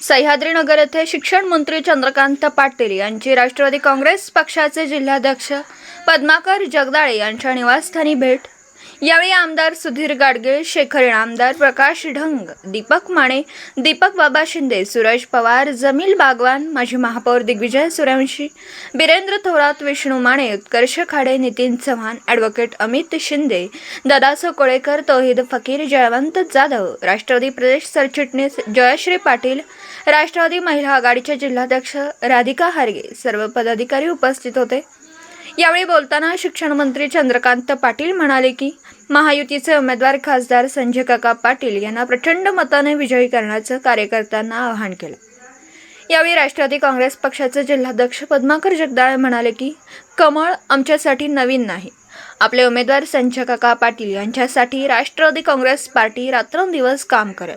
सह्याद्रीनगर येथे शिक्षण मंत्री चंद्रकांत पाटील यांची राष्ट्रवादी काँग्रेस पक्षाचे जिल्हाध्यक्ष पद्माकर जगदाळे यांच्या निवासस्थानी भेट यावेळी आमदार सुधीर गाडगीळ शेखर आमदार प्रकाश ढंग दीपक माने दीपक बाबा शिंदे सुरज पवार जमील बागवान माजी महापौर दिग्विजय सूर्यवंशी बिरेंद्र थोरात विष्णू माने उत्कर्ष खाडे नितीन चव्हाण ॲडव्होकेट अमित शिंदे दादासो कोळेकर तोहिद फकीर जयवंत जाधव राष्ट्रवादी प्रदेश सरचिटणीस जयश्री पाटील राष्ट्रवादी महिला आघाडीच्या जिल्हाध्यक्ष राधिका हारगे सर्व पदाधिकारी उपस्थित होते. यावेळी बोलताना शिक्षण मंत्री चंद्रकांत पाटील म्हणाले की महायुतीचे उमेदवार खासदार संजय काका पाटील यांना प्रचंड मताने विजयी करण्याचं कार्यकर्त्यांना आवाहन केलं. यावेळी राष्ट्रवादी काँग्रेस पक्षाचे जिल्हाध्यक्ष पद्माकर जगदाळे म्हणाले की कमळ आमच्यासाठी नवीन नाही. आपले उमेदवार संजय काका पाटील यांच्यासाठी राष्ट्रवादी काँग्रेस पार्टी रात्रंदिवस काम करेल.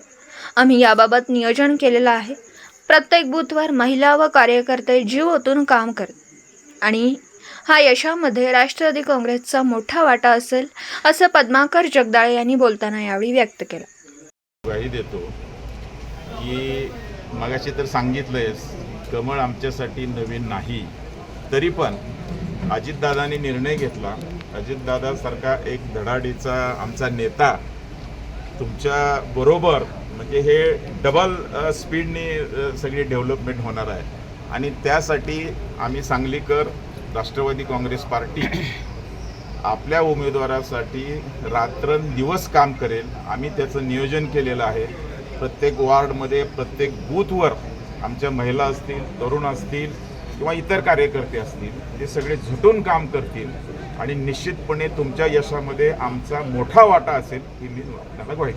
आम्ही याबाबत नियोजन केलेलं आहे. प्रत्येक बूथवर महिला व कार्यकर्ते जीव ओतून काम करत आणि हा यशामध्ये राष्ट्रवादी काँग्रेसचा मोठा वाटा असेल असं पद्माकर जगदाळे यांनी बोलताना यावेळी व्यक्त केलं. ग्वाही देतो की मगाशी तर सांगितलंयस कमळ आमच्यासाठी नवीन नाही. तरी पण अजितदादांनी निर्णय घेतला. अजितदादासारखा एक धडाडीचा आमचा नेता तुमच्या बरोबर म्हणजे हे डबल स्पीडने सगळी डेव्हलपमेंट होणार आहे. आणि त्यासाठी आम्ही सांगलीकर राष्ट्रवादी काँग्रेस पार्टी आपल्या उमेदवारासाठी रात्रंदिवस काम करेल. आम्ही त्याचं नियोजन केलेलं आहे. प्रत्येक वॉर्डमध्ये प्रत्येक बूथवर आमच्या महिला असतील तरुण असतील किंवा इतर कार्यकर्ते असतील ते सगळे झुटून काम करतील. आणि निश्चितपणे तुमच्या यशामध्ये आमचा मोठा वाटा असेल ही मी आपल्याला ग्वाही